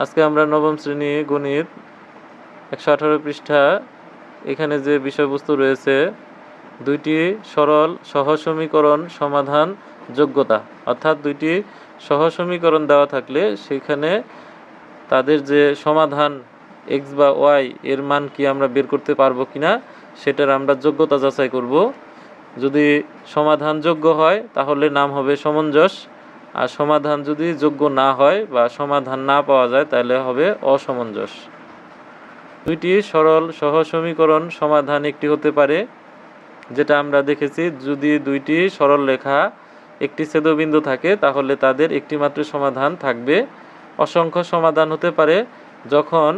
আজকে আমরা নবম শ্রেণি গণিত একশো আঠারো পৃষ্ঠা। এখানে যে বিষয়বস্তু রয়েছে, দুইটি সরল সহ সমীকরণ সমাধান যোগ্যতা। অর্থাৎ দুইটি সহ সমীকরণ দেওয়া থাকলে সেখানে তাদের যে সমাধান এক্স বা ওয়াই এর মান কি আমরা বের করতে পারব কিনা, সেটার আমরা যোগ্যতা যাচাই করব। যদি সমাধান যোগ্য হয়, তাহলে নাম হবে সমঞ্জস। আর সমাধান যদি যোগ্য না হয় বা সমাধান না পাওয়া যায়, তাহলে হবে অসমঞ্জস। দুইটি সরল সহ সমীকরণ সমাধান একটি হতে পারে, যেটা আমরা দেখেছি যদি দুইটি সরল রেখা একটি ছেদবিন্দু থাকে, তাহলে তাদের একটি মাত্র সমাধান থাকবে। অসংখ্য সমাধান হতে পারে, যখন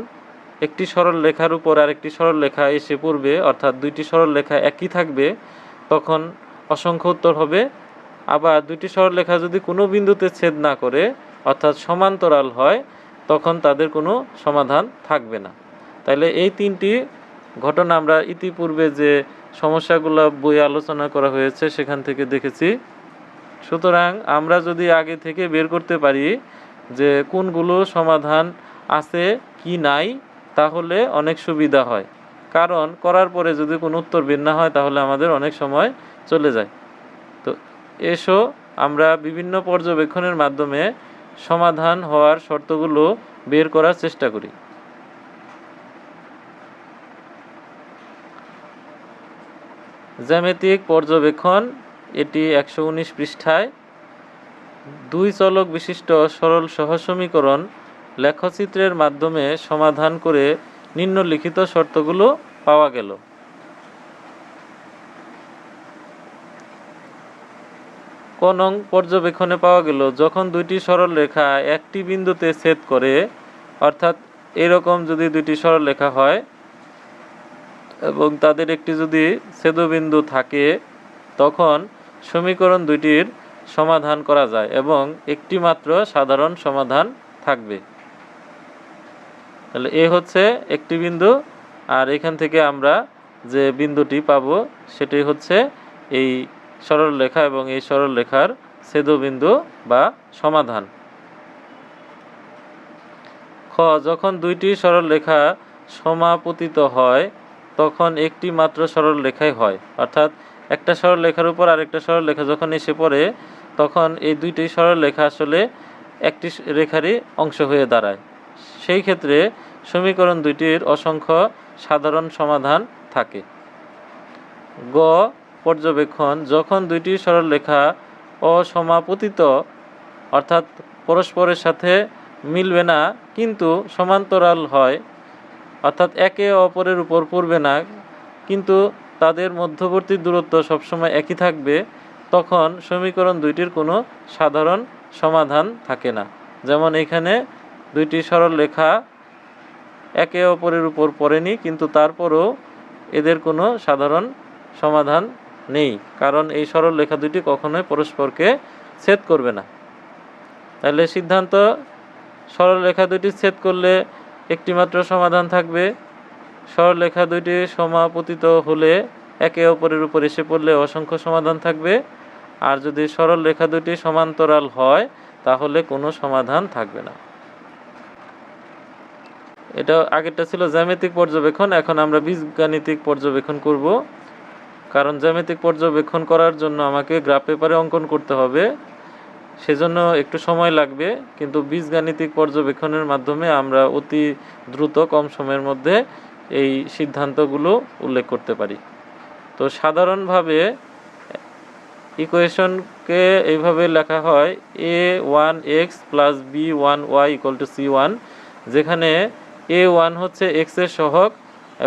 একটি সরল রেখার উপর আরেকটি সরল রেখা এসে পড়বে, অর্থাৎ দুইটি সরল রেখা একই থাকবে, তখন অসংখ্য উত্তর হবে। আবার দুইটি সরলরেখা যদি কোনো বিন্দুতে ছেদ না করে, অর্থাৎ সমান্তরাল হয়, তখন তাদের কোনো সমাধান থাকবে না। তাইলে এই তিনটি ঘটনা আমরা ইতিপূর্বে যে সমস্যাগুলো বই আলোচনা করা হয়েছে, সেখান থেকে দেখেছি। সুতরাং আমরা যদি আগে থেকে বের করতে পারি যে কোনগুলো সমাধান আছে কি নাই, তাহলে অনেক সুবিধা হয়। কারণ করার পরে যদি কোনো উত্তর বের না হয়, তাহলে আমাদের অনেক সময় চলে যায়। এসো, আমরা বিভিন্ন পর্যবেক্ষণের মাধ্যমে সমাধান হওয়ার শর্তগুলো বের করার চেষ্টা করি। জ্যামিতিক পর্যবেক্ষণ, এটি একশো উনিশ পৃষ্ঠায়। দুই চলক বিশিষ্ট সরল সহসমীকরণ লেখচিত্রের মাধ্যমে সমাধান করে নিম্নলিখিত শর্তগুলো পাওয়া গেল। ক নং পর্যবেক্ষণে পাওয়া গেল, যখন দুইটি সরল রেখা একটি বিন্দুতে ছেদ করে, অর্থাৎ এরকম যদি দুইটি সরল রেখা হয়, এবং তাদের একটি যদি ছেদবিন্দু থাকে, তখন সমীকরণ দুইটির সমাধান করা যায় এবং একটি মাত্র সাধারণ সমাধান থাকবে। তাহলে এ হচ্ছে একটি বিন্দু, আর এখান থেকে আমরা যে বিন্দুটি পাব, সেটি হচ্ছে এই সরল রেখা এবং এই সরল রেখার ছেদবিন্দু বা সমাধান। খ, যখন দুইটি সরল রেখা সমাপতিত হয়, তখন একটি মাত্র সরল রেখাই হয়। অর্থাৎ একটা সরল রেখার উপর আরেকটা সরল রেখা যখন এসে পড়ে, তখন এই দুইটি সরল রেখা আসলে একটি রেখারই অংশ হয়ে দাঁড়ায়। সেই ক্ষেত্রে সমীকরণ দুইটির অসংখ্য সাধারণ সমাধান থাকে। গ পর্যবেক্ষণ যখন দুইটি সরলরেখা অসমাপতিত, অর্থাৎ পরস্পরের সাথে মিলবে না, কিন্তু সমান্তরাল হয়, অর্থাৎ একে অপরের উপর পড়বে না, কিন্তু তাদের মধ্যবর্তী দূরত্ব সবসময় একই থাকবে, তখন সমীকরণ দুইটির কোনো সাধারণ সমাধান থাকে না। যেমন এখানে দুইটি সরল রেখা একে অপরের উপর পড়েনি, কিন্তু তারপরও এদের কোনো সাধারণ সমাধান নেই। কারণ এই সরল রেখা দুটি কখনোই পরস্পরকে ছেদ করবে না। তাহলে সিদ্ধান্ত, সরল রেখা দুটি ছেদ করলে একটি মাত্র সমাধান থাকবে। সরল রেখা দুইটি সমাপতিত হলে একে অপরের উপর এসে পড়লে অসংখ্য সমাধান থাকবে। আর যদি সরল রেখা দুটি সমান্তরাল হয়, তাহলে কোনো সমাধান থাকবে না। এটা আগেরটা ছিল জ্যামিতিক পর্যবেক্ষণ, এখন আমরা বীজগাণিতিক পর্যবেক্ষণ করব। কারণ জ্যামিতিক পর্যবেক্ষণ করার জন্য আমাকে গ্রাফ পেপারে অঙ্কন করতে হবে। সেজন্য একটু সময় লাগবে, কিন্তু বীজগাণিতিক পর্যবেক্ষণের মাধ্যমে আমরা অতি দ্রুত কম সময়ের মধ্যে এই সিদ্ধান্তগুলো উল্লেখ করতে পারি। তো সাধারণভাবে ইকুয়েশনকে এইভাবে লেখা হয় A one x plus B one y equal to C one যেখানে এ ওয়ান হচ্ছে এক্সের সহগ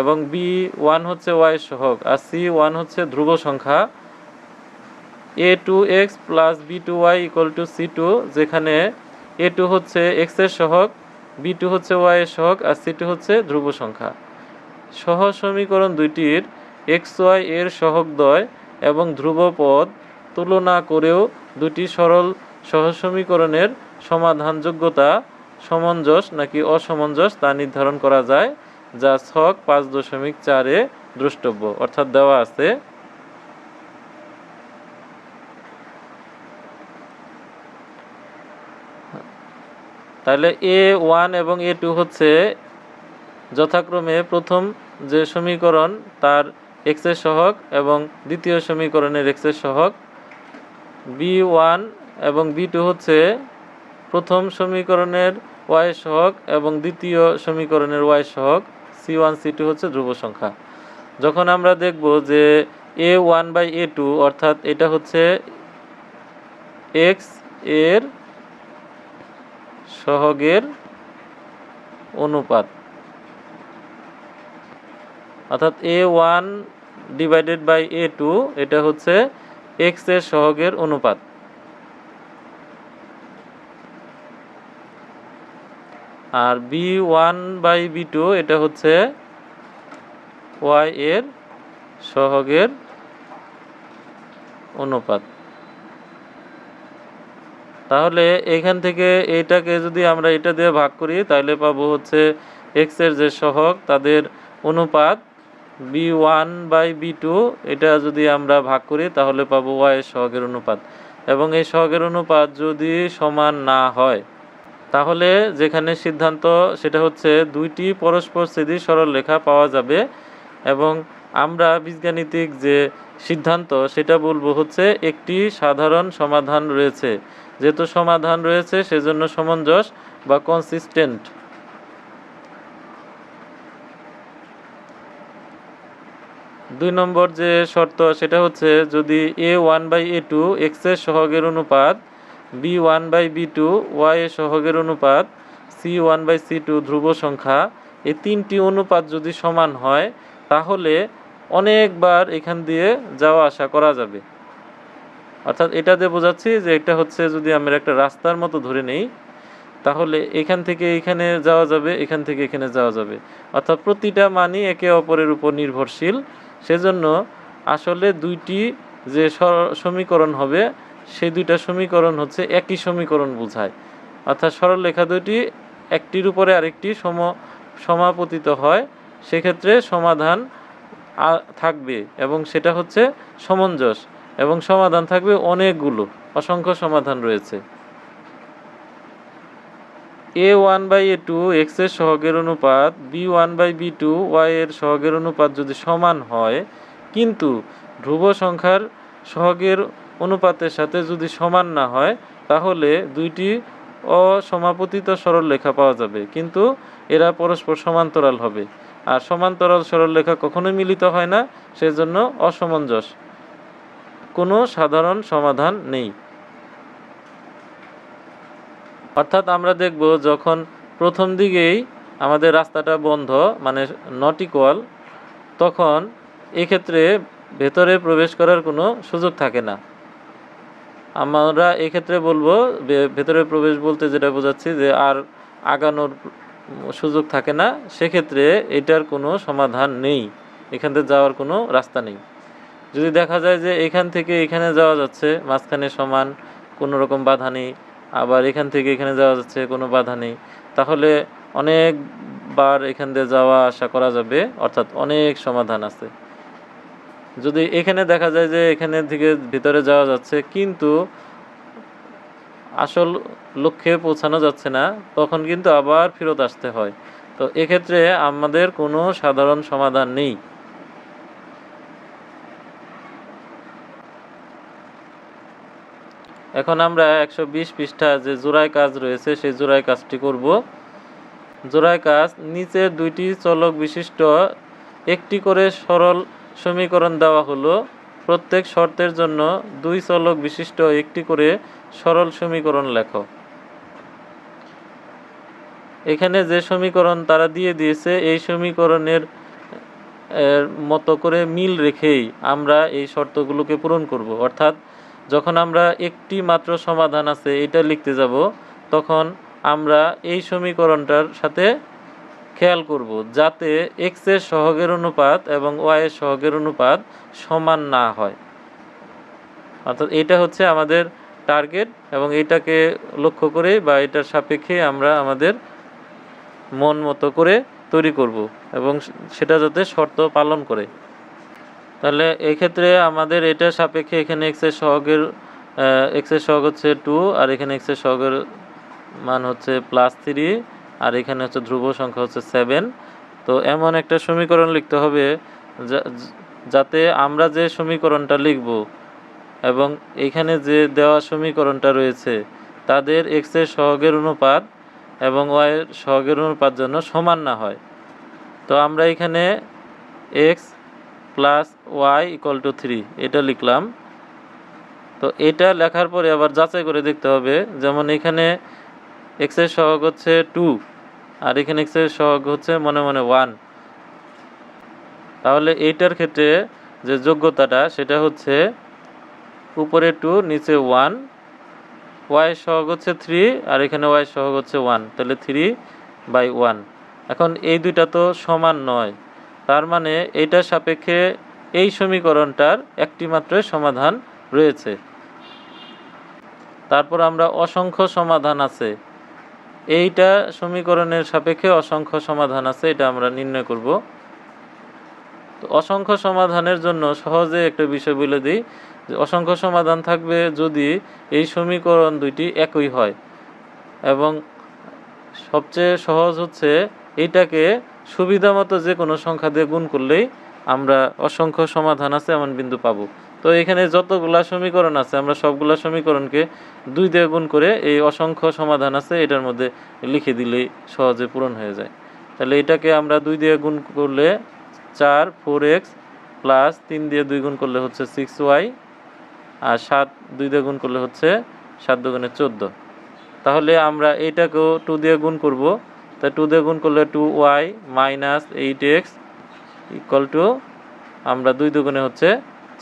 এবং বি ওয়ান হচ্ছে ওয়াই সহগ, আর সি ওয়ান হচ্ছে ধ্রুব সংখ্যা। A two x plus B two y equal to C two যেখানে এ টু হচ্ছে এক্সের সহগ বি টু হচ্ছে ওয়াই সহগ, আর সি টু হচ্ছে ধ্রুব সংখ্যা। সহ সমীকরণ দুইটির এক্স ওয়াই এর সহগদ্বয় এবং ধ্রুবপদ তুলনা করেও দুটি সরল সহসমীকরণের সমাধানযোগ্যতা সমঞ্জস নাকি অসমঞ্জস তা নির্ধারণ করা যায়। যা ছক পাঁচ দশমিক চারে দ্রষ্টব্য। অর্থাৎ দেওয়া আছে, তাহলে এ ওয়ান এবং এ টু হচ্ছে যথাক্রমে প্রথম যে সমীকরণ তার এক্সের সহক এবং দ্বিতীয় সমীকরণের এক্সের সহগ। বি ওয়ান এবং বি টু হচ্ছে প্রথম সমীকরণের ওয়াই সহগ এবং দ্বিতীয় সমীকরণের ওয়াই সহগ। সি ওয়ান সি টু হচ্ছে ধ্রুব সংখ্যা। যখন আমরা দেখব যে A one by A two অর্থাৎ এটা হচ্ছে এক্সের সহগের অনুপাত। অর্থাৎ A one divided by A two এটা হচ্ছে এক্সের সহগের অনুপাত। আর B one by B two এটা হচ্ছে ওয়াই এর সহগের অনুপাত। তাহলে এখান থেকে এইটাকে যদি আমরা এটা দিয়ে ভাগ করি, তাহলে পাবো হচ্ছে এক্সের যে সহগ, তাদের অনুপাত B one by B two. এটা যদি আমরা ভাগ করি, তাহলে পাবো ওয়াই এর সহগের অনুপাত। এবং এই সহগের অনুপাত যদি সমান না হয় তাহলে যেখানে সিদ্ধান্ত, সেটা হচ্ছে দুইটি পরস্পর স্থিতি সরল রেখা পাওয়া যাবে এবং আমরা বীজগাণিতিক যে সিদ্ধান্ত, সেটা বলব হচ্ছে একটি সাধারণ সমাধান রয়েছে। যেহেতু সমাধান রয়েছে, সেজন্য সমঞ্জস বা কনসিস্টেন্ট দুই নম্বর যে শর্ত, সেটা হচ্ছে যদি A one by A two এক্সের সহগের অনুপাত B one by B two, y এর সহগের অনুপাত, C one by C two ধ্রুব সংখ্যা, এই তিনটি অনুপাত যদি সমান হয়, তাহলে অনেকবার এখান দিয়ে যাওয়া আসা করা যাবে। অর্থাৎ এটা দিয়ে বোঝাচ্ছি যে এটা হচ্ছে যদি আমরা একটা রাস্তার মতো ধরে নেই, তাহলে এখান থেকে এখানে যাওয়া যাবে, এখান থেকে এখানে যাওয়া যাবে। অর্থাৎ প্রতিটা মানই একে অপরের উপর নির্ভরশীল। সেজন্য আসলে দুইটি যে সমীকরণ হবে সেই দুইটা সমীকরণ হচ্ছে একই সমীকরণ বোঝায়। অর্থাৎ সরল সরলরেখা দুইটি একটির উপরে আরেকটি সম সমাপতিত হয়, সেক্ষেত্রে সমাধান থাকবে এবং সেটা হচ্ছে সমঞ্জস এবং সমাধান থাকবে অনেকগুলো, অসংখ্য সমাধান রয়েছে। A one by A two এক্সের সহগের অনুপাত, B one by B two y এর সহগের অনুপাত যদি সমান হয়, কিন্তু ধ্রুব সংখ্যার সহগের অনুপাতের সাথে যদি সমান না হয়, তাহলে দুইটি অসমাপতিত সরল রেখা পাওয়া যাবে। কিন্তু এরা পরস্পর সমান্তরাল হবে। আর সমান্তরাল সরল রেখা কখনোই মিলিত হয় না, সেজন্য অসমঞ্জস। কোনো সাধারণ সমাধান নেই। অর্থাৎ আমরা দেখব যখন প্রথম দিকেই আমাদের রাস্তাটা বন্ধ মানে নট তখন এক্ষেত্রে ভেতরে প্রবেশ করার কোনো সুযোগ থাকে না। আমরা এক্ষেত্রে বলব ভেতরে প্রবেশ বলতে যেটা বোঝাচ্ছি যে আর আগানোর সুযোগ থাকে না, সেক্ষেত্রে এটার কোনো সমাধান নেই। এখান থেকে যাওয়ার কোনো রাস্তা নেই। যদি দেখা যায় যে এখান থেকে এখানে যাওয়া যাচ্ছে, মাঝখানে সমান, কোনো রকম বাধা নেই, আবার এখান থেকে এখানে যাওয়া যাচ্ছে, কোনো বাধা নেই, তাহলে অনেকবার এখান দিয়ে যাওয়া, আসা করা যাবে, অর্থাৎ অনেক সমাধান আছে। যদি এখানে দেখা যায় যে এখানে থেকে ভিতরে যাওয়া যাচ্ছে, কিন্তু আসল লক্ষ্যে পৌঁছানো যাচ্ছে না, তখন কিন্তু আবার ফেরত আসতে হয়। তো এক্ষেত্রে আমাদের কোনো সাধারণ সমাধান নেই। এখন আমরা একশো বিশ পৃষ্ঠা যে জোড়ায় কাজ রয়েছে, সেই জোড়ায় কাজটি করব। জোড়ায় কাজ নিচের দুইটি চলক বিশিষ্ট, একটি করে সরল সমীকরণ দেওয়া হলো, প্রত্যেক শর্তের জন্য দুই চলক বিশিষ্ট একটি করে সরল সমীকরণ লেখো। এখানে যে সমীকরণ তারা দিয়ে দিয়েছে, এই সমীকরণের মতো করে মিল রেখেই আমরা এই শর্তগুলোকে পূরণ করব। অর্থাৎ যখন আমরা একটি মাত্র সমাধান আছে, এটা লিখতে যাব, তখন আমরা এই সমীকরণটার সাথে খেয়াল করব যাতে এক্সের সহগের অনুপাত এবং ওয়াই এর সহগের অনুপাত সমান না হয়। অর্থাৎ এটা হচ্ছে আমাদের টার্গেট এবং এটাকে লক্ষ্য করে বা এটার সাপেক্ষে আমরা আমাদের মন মতো করে তৈরি করব এবং সেটা যাতে শর্ত পালন করে। তাহলে এক্ষেত্রে আমাদের এটা সাপেক্ষে এখানে এক্সের সহগের এক্সের সহগ হচ্ছে টু আর এখানে এক্সের সহগের মান হচ্ছে প্লাস থ্রি আর এখানে হচ্ছে ধ্রুব সংখ্যা হচ্ছে সেভেন তো এমন একটা সমীকরণ লিখতে হবে যাতে আমরা যে সমীকরণটা লিখব এবং এখানে যে দেওয়া সমীকরণটা রয়েছে, তাদের এক্সের সহগের অনুপাত এবং ওয়াই এর সহগের অনুপাত যেন সমান না হয়। তো আমরা এখানে x plus y equal to three এটা লিখলাম। তো এটা লেখার পরে আবার যাচাই করে দেখতে হবে। যেমন এখানে এক্সের সহগ হচ্ছে টু আর এখানে এক্সের সহগ হচ্ছে মনে মনে ওয়ান তাহলে এইটার ক্ষেত্রে যে যোগ্যতাটা, সেটা হচ্ছে উপরে টু নিচে ওয়ান ওয়াই সহগ হচ্ছে থ্রি আর এখানে ওয়াই সহগ হচ্ছে ওয়ান তাহলে থ্রি বাই ওয়ান এখন এই দুইটা তো সমান নয়। তার মানে এইটার সাপেক্ষে এই সমীকরণটার একটি মাত্র সমাধান রয়েছে। তারপর আমরা অসংখ্য সমাধান আছে। এইটা সমীকরণের সাপেক্ষে অসংখ্য সমাধান আছে, এটা আমরা নির্ণয় করব। তো অসংখ্য সমাধানের জন্য সহজে একটা বিষয় বলে দিই, যে অসংখ্য সমাধান থাকবে যদি এই সমীকরণ দুইটি একই হয়। এবং সবচেয়ে সহজ হচ্ছে এইটাকে সুবিধা মতো যে কোনো সংখ্যা দিয়ে গুণ করলেই আমরা অসংখ্য সমাধান আছে এমন বিন্দু পাবো। তো এখানে যতগুলা সমীকরণ আছে, আমরা সবগুলা সমীকরণকে দুই দিয়ে গুণ করে এই অসংখ্য সমাধান আছে, এটার মধ্যে লিখে দিলেই সহজে পূরণ হয়ে যায়। তাহলে এটাকে আমরা দুই দিয়ে গুণ করলে চার ফোর এক্স প্লাস তিন দিয়ে দুই গুণ করলে হচ্ছে সিক্স ওয়াই আর সাত দুই দিয়ে গুণ করলে হচ্ছে সাত দুগুণে চোদ্দ। তাহলে আমরা এইটাকেও টু দিয়ে গুণ করব। তা টু দিয়ে গুণ করলে two y minus eight x equal to আমরা দুই দুগুণে হচ্ছে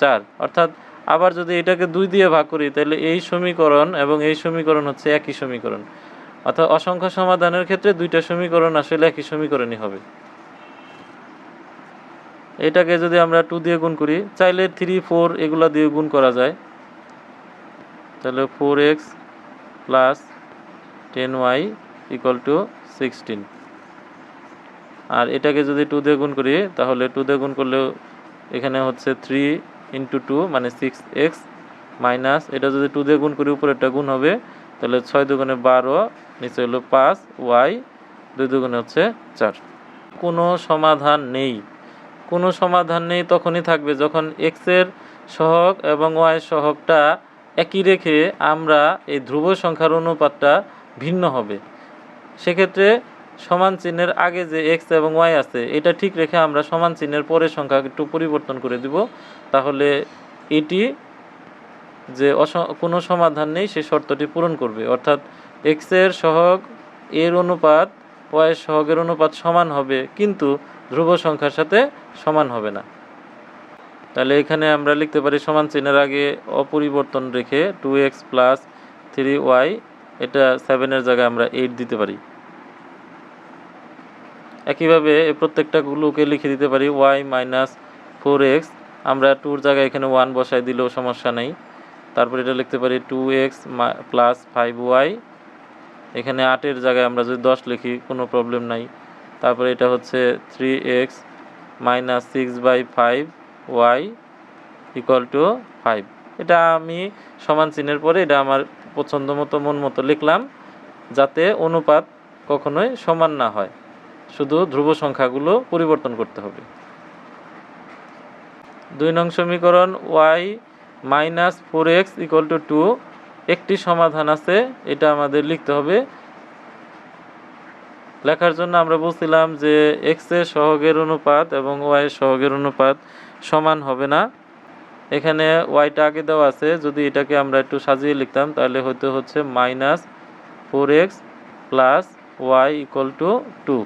চার। অর্থাৎ আবার যদি এটাকে দুই দিয়ে ভাগ করি, তাহলে এই সমীকরণ এবং এই সমীকরণ হচ্ছে একই সমীকরণ। অর্থাৎ অসংখ্য সমাধানের ক্ষেত্রে দুইটা সমীকরণ আসলে একই সমীকরণই হবে। এটাকে যদি আমরা টু দিয়ে গুণ করি, চাইলে থ্রি ফোর এগুলা দিয়ে গুণ করা যায়। তাহলে four x plus ten y equal to sixteen আর এটাকে যদি টু দিয়ে গুণ করি, তাহলে টু দিয়ে গুণ করলেও এখানে হচ্ছে থ্রি ইন্টু টু মানে সিক্স এক্স মাইনাস এটা যদি টু দিয়ে গুণ করি, উপরেরটা গুণ হবে, তাহলে ছয় দুগুণে বারো, নিচে হলো পাঁচ ওয়াই দুই দুগুণে হচ্ছে চার। কোনো সমাধান নেই। কোনো সমাধান নেই, তখনই থাকবে যখন এক্সের সহগ এবং ওয়াই সহগটা একই রেখে আমরা এই ধ্রুব সংখ্যার অনুপাতটা ভিন্ন হবে। সেক্ষেত্রে সমান চিহ্নের আগে যে এক্স এবং ওয়াই আছে, এটা ঠিক রেখে আমরা সমান চিহ্নের পরের সংখ্যা একটু পরিবর্তন করে দিব। তাহলে এটি যে কোনো সমাধান নেই সেই শর্তটি পূরণ করবে। অর্থাৎ এক্সের সহগ এর অনুপাত ওয়াইয়ের সহগের অনুপাত সমান হবে, কিন্তু ধ্রুব সংখ্যার সাথে সমান হবে না। তাহলে এখানে আমরা লিখতে পারি সমান চিহ্নের আগে অপরিবর্তন রেখে two x plus three y এটা সেভেনের জায়গায় আমরা এইট দিতে পারি। একইভাবে এই প্রত্যেকটাগুলোকে লিখে দিতে পারি ওয়াই মাইনাস ফোর এক্স আমরা টুর জায়গায় এখানে ওয়ান বসাই দিলেও সমস্যা নেই। তারপর এটা লিখতে পারি two x plus five y এখানে আটের জায়গায় আমরা যদি দশ লিখি, কোনো প্রবলেম নাই। তারপরে এটা হচ্ছে three x minus six by five y equal to five এটা আমি সমান চিহ্নের পরে এটা আমার পছন্দ মতো, মন মতো লিখলাম, যাতে অনুপাত কখনোই সমান না হয়। শুধু ধ্রুব সংখ্যাগুলো পরিবর্তন করতে হবে। দুই নং সমীকরণ y minus four x equal to two একটি সমাধান আছে, এটা আমাদের লিখতে হবে। লেখার জন্য আমরা বলছিলাম যে এক্সের সহগের অনুপাত এবং ওয়াই সহগের অনুপাত সমান হবে না। এখানে ওয়াইটা আগে দেওয়া আছে, যদি এটাকে আমরা একটু সাজিয়ে লিখতাম, তাহলে হয়তো হচ্ছে minus four x plus y equal to two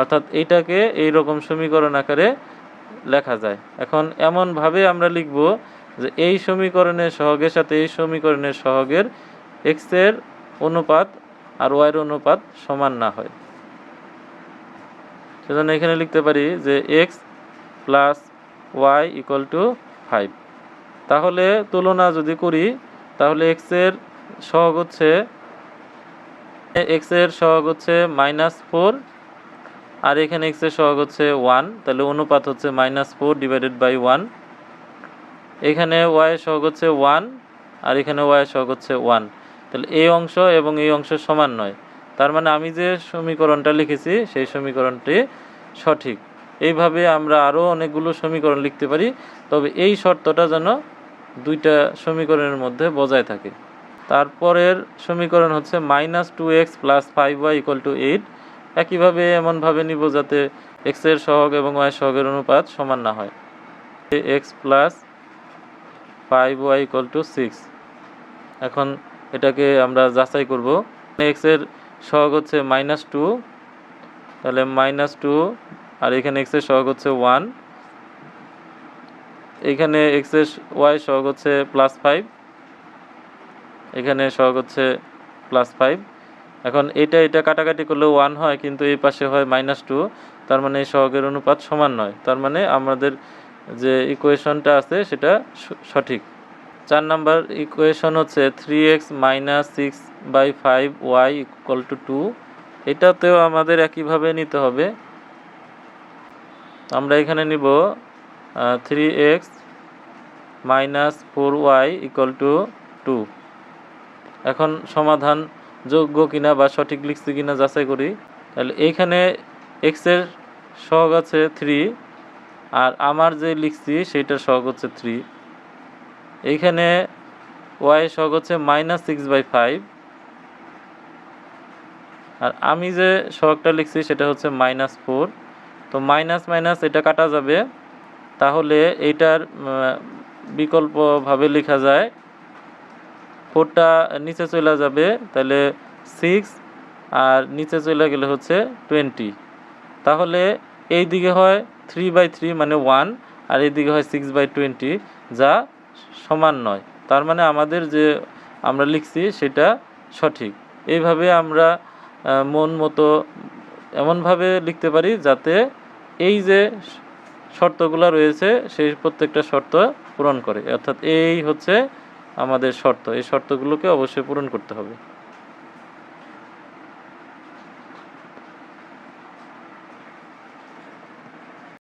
অর্থাৎ এইটাকে এই রকম সমীকরণ আকারে লেখা যায়। এখন এমনভাবে আমরা লিখব যে এই সমীকরণের সহগের সাথে এই সমীকরণের সহগের এক্সের অনুপাত আর ওয়াইয়ের অনুপাত সমান না হয়। সেজন্য এখানে লিখতে পারি যে x plus y equal to five তাহলে তুলনা যদি করি, তাহলে এক্সের সহগ হচ্ছে এক্সের সহগ হচ্ছে মাইনাস ফোর আর এখানে এক্সের সহগ হচ্ছে ওয়ান তাহলে অনুপাত হচ্ছে minus four divided by one এখানে ওয়াই এর সহগ হচ্ছে ওয়ান আর এখানে ওয়াই এর সহগ হচ্ছে ওয়ান তাহলে এই অংশ এবং এই অংশ সমান নয়। তার মানে আমি যে সমীকরণটা লিখেছি, সেই সমীকরণটি সঠিক। এইভাবে আমরা আরও অনেকগুলো সমীকরণ লিখতে পারি, তবে এই শর্তটা যেন দুইটা সমীকরণের মধ্যে বজায় থাকে। তারপরের সমীকরণ হচ্ছে minus two x plus five y equal to eight একইভাবে এমনভাবে নিব যাতে এক্সের সহগ এবং ওয়াই সহগের অনুপাত সমান না হয়। X plus five y equal to six এখন এটাকে আমরা যাচাই করব। এক্সের সহগ হচ্ছে মাইনাস টু তাহলে মাইনাস টু আর এখানে এক্স এক্সের সহগ হচ্ছে ওয়ান এখানে এক্স এক্সের ওয়াই সহগ হচ্ছে প্লাস ফাইভ এখানে সহগ হচ্ছে প্লাস ফাইভ এখন এটা এটা কাটাকাটি করলে ওয়ান হয়, কিন্তু এই পাশে হয় মাইনাস টু তার মানে এই সহগের অনুপাত সমান নয়। তার মানে আমাদের যে ইকুয়েশনটা আছে সেটা সঠিক। চার নাম্বার ইকুয়েশন হচ্ছে three x minus six by five y equal to two এটাতেও আমাদের একইভাবে নিতে হবে। আমরা এখানে নিব three x minus four y equal to two এখন সমাধান যোগ্য কিনা বা সঠিক লিখছি কিনা যাচাই করি। তাহলে এইখানে এক্সের সহগ আছে থ্রি আর আমার যে লিখছি সেইটার সহগ হচ্ছে থ্রি এইখানে ওয়াই সহগ হচ্ছে মাইনাস সিক্স বাই ফাইভ আর আমি যে সহগটা লিখছি সেটা হচ্ছে মাইনাস ফোর তো মাইনাস মাইনাস এটা কাটা যাবে। তাহলে এইটার বিকল্পভাবে লেখা যায় ফোরটা নিচে চলে যাবে, তাহলে সিক্স আর নিচে চলে গেলে হচ্ছে টোয়েন্টি তাহলে এই দিকে হয় থ্রি বাই থ্রি মানে ওয়ান আর এই দিকে হয় সিক্স বাই টোয়েন্টি যা সমান নয়। তার মানে আমাদের যে আমরা লিখছি সেটা সঠিক। এইভাবে আমরা মন মতো এমনভাবে লিখতে পারি যাতে এই যে শর্তগুলো রয়েছে, সেই প্রত্যেকটা শর্ত পূরণ করে। অর্থাৎ এই হচ্ছে আমাদের শর্ত। এই শর্তগুলোকে অবশ্যই পূরণ করতে হবে।